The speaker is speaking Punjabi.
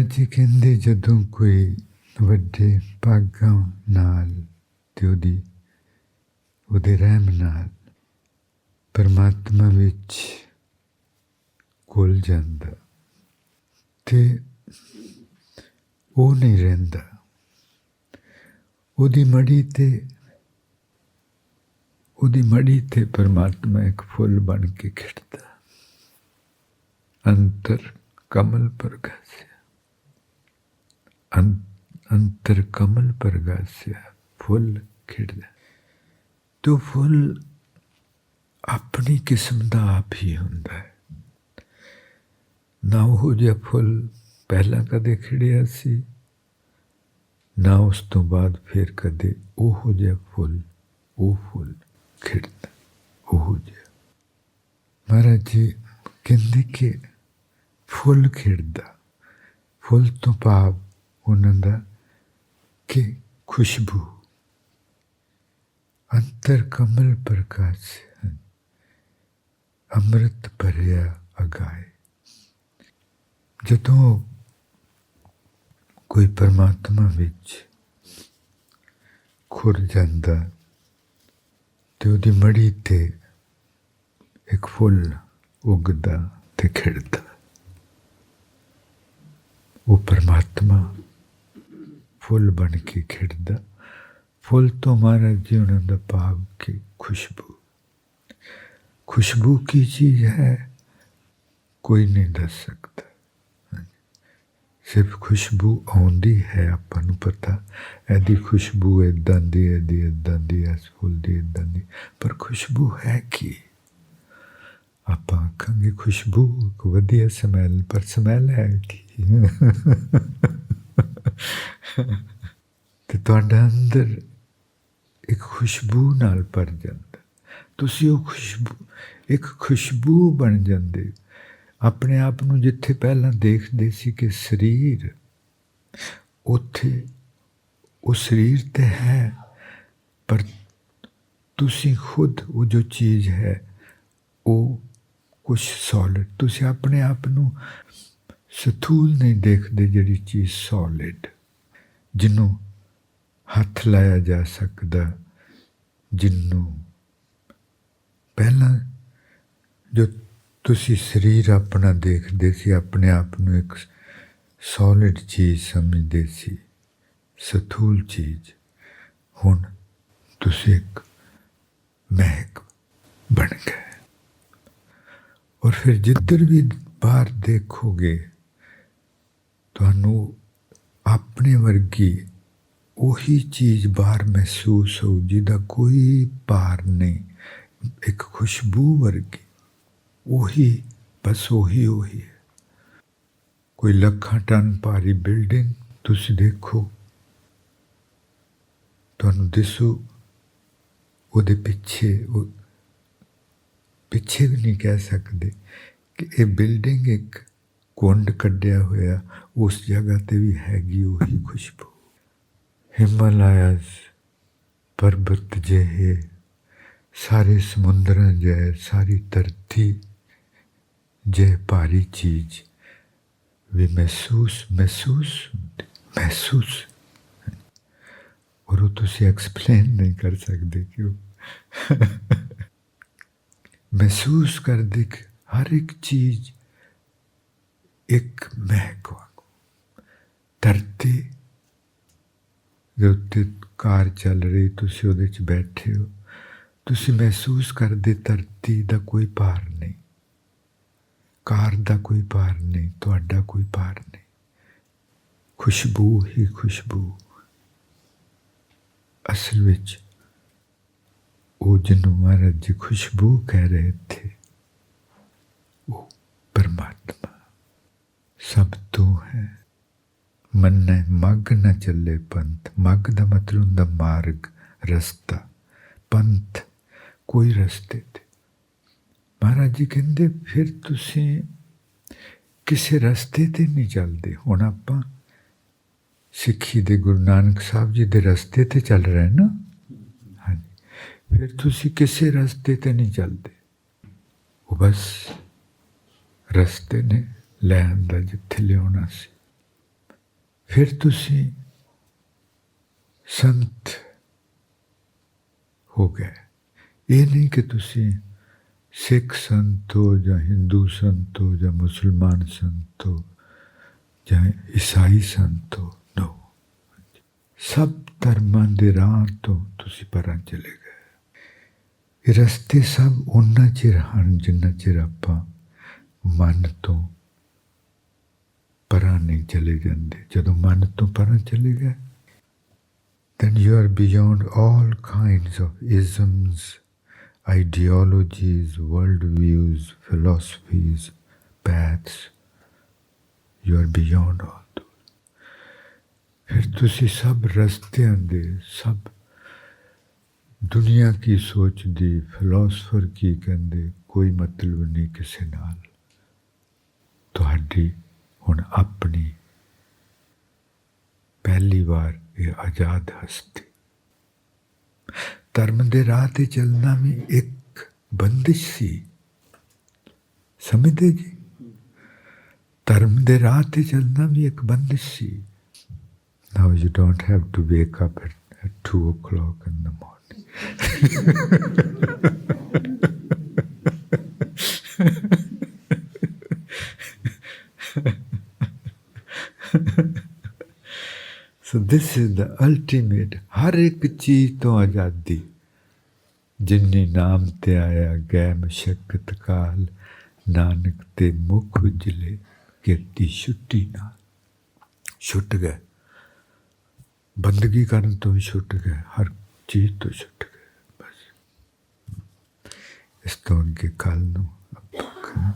ਮਹਾਰਾਜ ਜੀ ਕਹਿੰਦੇ ਜਦੋਂ ਕੋਈ ਵੱਡੇ ਭਾਗਾਂ ਨਾਲ ਤੇ ਉਹਦੀ, ਉਹਦੇ ਰਹਿਮ ਨਾਲ ਪਰਮਾਤਮਾ ਵਿੱਚ ਘੁਲ ਜਾਂਦਾ ਤੇ ਉਹ ਨਹੀਂ ਰਹਿੰਦਾ। ਉਹਦੀ ਮੜੀ ਤੇ, ਉਹਦੀ ਮੜੀ ਤੇ ਪਰਮਾਤਮਾ ਇੱਕ ਫੁੱਲ ਬਣ ਕੇ ਖਿੜਦਾ। ਅੰਤਰ ਕਮਲ ਪ੍ਰਗਾਸਿਆ ਅੰ- ਅੰਤਰ ਕਮਲ ਪ੍ਰਗਾਸਿਆ, ਫੁੱਲ ਖਿੜਦਾ। ਤੋ ਫੁੱਲ ਆਪਣੀ ਕਿਸਮ ਦਾ ਆਪ ਹੀ ਹੁੰਦਾ ਹੈ। ਨਾ ਉਹ ਜਿਹਾ ਫੁੱਲ ਪਹਿਲਾਂ ਕਦੇ ਖਿੜਿਆ ਸੀ, ਨਾ ਉਸ ਤੋਂ ਬਾਅਦ ਫਿਰ ਕਦੇ ਉਹ ਜਿਹਾ ਫੁੱਲ, ਉਹ ਫੁੱਲ ਖਿੜਦਾ, ਉਹ ਜਿਹਾ। ਮਹਾਰਾਜ ਜੀ ਕਹਿੰਦੇ ਕਿ ਫੁੱਲ ਖਿੜਦਾ, ਫੁੱਲ ਤੋਂ ਭਾਵ ਉਹਨਾਂ ਦਾ ਕਿ ਖੁਸ਼ਬੂ ਅੰਤਰ ਕਮਲ ਪ੍ਰਕਾਸ਼ ਅੰਮ੍ਰਿਤ ਭਰਿਆ ਅਗਾਏ ਜਦੋਂ ਕੋਈ ਪਰਮਾਤਮਾ ਵਿੱਚ ਖੁਰ ਜਾਂਦਾ ਤੇ ਉਹਦੀ ਮੜੀ ਤੇ ਇੱਕ ਫੁੱਲ ਉੱਗਦਾ ਤੇ ਖਿੜਦਾ ਉਹ ਪਰਮਾਤਮਾ ਫੁੱਲ ਬਣ ਕੇ ਖਿੜਦਾ, ਫੁੱਲ ਤੋਂ ਮਹਾਰਾਜ ਜੀ ਉਹਨਾਂ ਦਾ ਭਾਵ ਕਿ ਖੁਸ਼ਬੂ। ਖੁਸ਼ਬੂ ਕੀ ਚੀਜ਼ ਹੈ? ਕੋਈ ਨਹੀਂ ਦੱਸ ਸਕਦਾ। ਸਿਰਫ ਖੁਸ਼ਬੂ ਆਉਂਦੀ ਹੈ, ਆਪਾਂ ਨੂੰ ਪਤਾ। ਇਹਦੀ ਖੁਸ਼ਬੂ ਇਦਾਂ ਦੀ, ਇਹਦੀ ਇਦਾਂ ਦੀ, ਇਸ ਫੁੱਲ ਦੀ ਇਦਾਂ ਦੀ। ਪਰ ਖੁਸ਼ਬੂ ਹੈ ਕੀ? ਆਪਾਂ ਆਖਾਂਗੇ, ਖੁਸ਼ਬੂ ਇੱਕ ਵਧੀਆ ਸਮੈਲ ਪਰ ਸਮੈਲ ਹੈ ਕੀ? ਤੇ ਤੁਹਾਡਾ ਅੰਦਰ ਇੱਕ ਖੁਸ਼ਬੂ ਨਾਲ ਭਰ ਜਾਂਦਾ। ਤੁਸੀਂ ਉਹ ਖੁਸ਼ਬੂ, ਇੱਕ ਖੁਸ਼ਬੂ ਬਣ ਜਾਂਦੇ। ਆਪਣੇ ਆਪ ਨੂੰ ਜਿੱਥੇ ਪਹਿਲਾਂ ਦੇਖਦੇ ਸੀ ਕਿ ਸਰੀਰ, ਉੱਥੇ ਉਹ ਸਰੀਰ ਤੇ ਹੈ, ਪਰ ਤੁਸੀਂ ਖੁਦ ਉਹ ਜੋ ਚੀਜ਼ ਹੈ, ਉਹ ਕੁਝ ਸੋਲਿਡ ਤੁਸੀਂ ਆਪਣੇ ਆਪ ਨੂੰ ਸਥੂਲ ਨਹੀਂ ਦੇਖਦੇ ਜਿਹੜੀ ਚੀਜ਼ ਸੋਲਿਡ ਜਿਹਨੂੰ ਹੱਥ ਲਾਇਆ ਜਾ ਸਕਦਾ, ਜਿਹਨੂੰ ਪਹਿਲਾਂ ਜੋ ਤੁਸੀਂ ਸਰੀਰ ਆਪਣਾ ਦੇਖਦੇ ਸੀ, ਆਪਣੇ ਆਪ ਨੂੰ ਇੱਕ ਸੋਲਿਡ ਚੀਜ਼ ਸਮਝਦੇ ਸੀ, ਸਥੂਲ ਚੀਜ਼, ਹੁਣ ਤੁਸੀਂ ਇੱਕ ਮਹਿਕ ਬਣ ਗਏ। ਔਰ ਫਿਰ ਜਿੱਧਰ ਵੀ ਬਾਹਰ ਦੇਖੋਗੇ ਤੁਹਾਨੂੰ ਆਪਣੇ ਵਰਗੀ ਉਹੀ ਚੀਜ਼ ਬਾਹਰ ਮਹਿਸੂਸ ਹੋਊ, ਜਿਹਦਾ ਕੋਈ ਪਾਰ ਨਹੀਂ। ਇੱਕ ਖੁਸ਼ਬੂ ਵਰਗੀ, ਉਹੀ, ਬਸ ਉਹੀ ਉਹੀ ਹੈ। ਕੋਈ ਲੱਖਾਂ ਟਨ ਭਾਰੀ ਬਿਲਡਿੰਗ ਤੁਸੀਂ ਦੇਖੋ। ਤੁਹਾਨੂੰ ਦਿਸੂ, ਉਹਦੇ ਪਿੱਛੇ, ਉਹ, ਪਿੱਛੇ ਵੀ ਨਹੀਂ ਕਹਿ ਸਕਦੇ ਕਿ ਇਹ ਬਿਲਡਿੰਗ ਇੱਕ ਕੁੰਡ ਕੱਢਿਆ ਹੋਇਆ ਉਸ ਜਗ੍ਹਾ ਤੇ ਵੀ ਹੈਗੀ ਉਹੀ ਖੁਸ਼ਬੂ। ਹਿਮਾਲਿਆਸ ਪਰਬਤ ਜਿਹੇ, ਸਾਰੇ ਸਮੁੰਦਰਾਂ ਜਿਹੇ, ਸਾਰੀ ਧਰਤੀ ਜੇ ਭਾਰੀ ਚੀਜ਼ ਵੀ ਮਹਿਸੂਸ ਮਹਿਸੂਸ ਮਹਿਸੂਸ ਔਰ ਉਹ ਤੁਸੀਂ ਐਕਸਪਲੇਨ ਨਹੀਂ ਕਰ ਸਕਦੇ ਕਿਉਂ? ਮਹਿਸੂਸ ਕਰਦੇ ਕਿ ਹਰ ਇੱਕ ਚੀਜ਼ ਇੱਕ ਮਹਿਕ ਵਾਂਗੂ। ਧਰਤੀ ਦੇ ਉੱਤੇ ਕਾਰ ਚੱਲ ਰਹੀ, ਤੁਸੀਂ ਉਹਦੇ 'ਚ ਬੈਠੇ ਹੋ। ਤੁਸੀਂ ਮਹਿਸੂਸ ਕਰਦੇ ਧਰਤੀ ਦਾ ਕੋਈ ਭਾਰ ਨਹੀਂ। ਕਾਰ ਦਾ ਕੋਈ ਭਾਰ ਨਹੀਂ, ਤੁਹਾਡਾ ਕੋਈ ਭਾਰ ਨਹੀਂ। ਖੁਸ਼ਬੂ ਹੀ ਖੁਸ਼ਬੂ। ਅਸਲ ਵਿੱਚ ਉਹ ਜਿਹਨੂੰ ਮਹਾਰਾਜ ਜੀ ਖੁਸ਼ਬੂ ਕਹਿ ਰਹੇ ਥੇ, ਉਹ ਪਰਮਾਤਮਾ। ਸਭ ਤੋਂ ਹੈ। ਮੰਨੇ, ਮੱਗ ਨਾ ਚੱਲੇ ਪੰਥ। ਮੱਗ ਦਾ ਮਤਲਬ ਹੁੰਦਾ ਮਾਰਗ, ਰਸਤਾ। ਪੰਥ, ਕੋਈ ਰਸਤੇ ਤੇ। ਮਹਾਰਾਜ ਜੀ ਕਹਿੰਦੇ, ਫਿਰ ਤੁਸੀਂ ਕਿਸੇ ਰਸਤੇ ਤੇ ਨਹੀਂ ਚੱਲਦੇ। ਹੁਣ ਆਪਾਂ ਸਿੱਖੀ ਦੇ ਗੁਰੂ ਨਾਨਕ ਸਾਹਿਬ ਜੀ ਦੇ ਰਸਤੇ ਤੇ ਚੱਲ ਰਹੇ ਨਾ? ਹਾਂਜੀ। ਫਿਰ ਤੁਸੀਂ ਕਿਸੇ ਰਸਤੇ ਤੇ ਨਹੀਂ ਚੱਲਦੇ। ਉਹ ਬਸ ਰਸਤੇ ਨੇ। ਲੈ ਆਂਦਾ ਜਿੱਥੇ ਲਿਆਉਣਾ ਸੀ। ਫਿਰ ਤੁਸੀਂ ਸੰਤ ਹੋ ਗਏ। ਇਹ ਨਹੀਂ ਕਿ ਤੁਸੀਂ ਸਿੱਖ ਸੰਤ ਹੋ ਜਾਂ ਹਿੰਦੂ ਸੰਤ ਹੋ ਜਾਂ ਮੁਸਲਮਾਨ ਸੰਤ ਹੋ ਜਾਂ ਈਸਾਈ ਸੰਤ ਹੋ। ਨੋ ਸਭ ਧਰਮਾਂ ਦੇ ਰਾਹ ਤੋਂ ਤੁਸੀਂ ਪਰਾਂ ਚਲੇ ਗਏ। ਇਹ ਰਸਤੇ ਸਭ ਉਹਨਾਂ ਚਿਰ ਹਨ ਜਿੰਨਾ ਚਿਰ ਆਪਾਂ ਮਨ ਤੋਂ ਪਰਾਂ ਨਹੀਂ ਚਲੇ ਜਾਂਦੇ ਜਦੋਂ ਮਨ ਤੋਂ ਪਰਾਂ ਚਲੇ ਗਏ then you are beyond all kinds of isms, ideologies, worldviews, philosophies, paths. You are beyond all those. ਫਿਰ ਤੁਸੀਂ ਸਭ ਰਸਤਿਆਂ ਦੇ ਸਭ ਦੁਨੀਆ ਕੀ ਸੋਚਦੀ ਫਿਲਾਸਫਰ ਕੀ ਕਹਿੰਦੇ ਕੋਈ ਮਤਲਬ ਨਹੀਂ ਕਿਸੇ ਨਾਲ ਤੁਹਾਡੀ ਹੁਣ ਆਪਣੀ ਪਹਿਲੀ ਵਾਰ ਇਹ ਆਜ਼ਾਦ ਹਸਤੀ। ਧਰਮ ਦੇ ਰਾਹ ਤੇ ਚੱਲਣਾ ਵੀ ਇੱਕ ਬੰਦਿਸ਼ ਸੀ। ਸਮਝਦੇ ਜੀ? ਧਰਮ ਦੇ ਰਾਹ ਤੇ ਚੱਲਣਾ ਵੀ ਇੱਕ ਬੰਦਿਸ਼ ਸੀ। Now you don't have to wake up at 2 o'clock in the morning. So this is the ultimate, ਹਰ ਇੱਕ ਚੀਜ਼ ਤੋਂ ਆਜ਼ਾਦੀ। ਜਿਨਨੇ ਨਾਮ ਤੇ ਆਇਆ ਗੈ ਮਸ਼ਕਤ ਕਾਲ, ਨਾਨਕ ਤੇ ਮੁਖ ਉਜਲੇ ਕੀਤੀ ਛੁੱਟੀ ਨਾਲ। ਛੁੱਟ ਗਏ। ਬੰਦਗੀ ਕਰਨ ਤੋਂ ਛੁੱਟ ਗਏ। ਹਰ ਚੀਜ਼ ਤੋਂ ਛੁੱਟ ਗਏ, ਬਸ। ਇਸ ਤੋਂ ਅੱਗੇ ਕੱਲ ਨੂੰ ਆਪਾਂ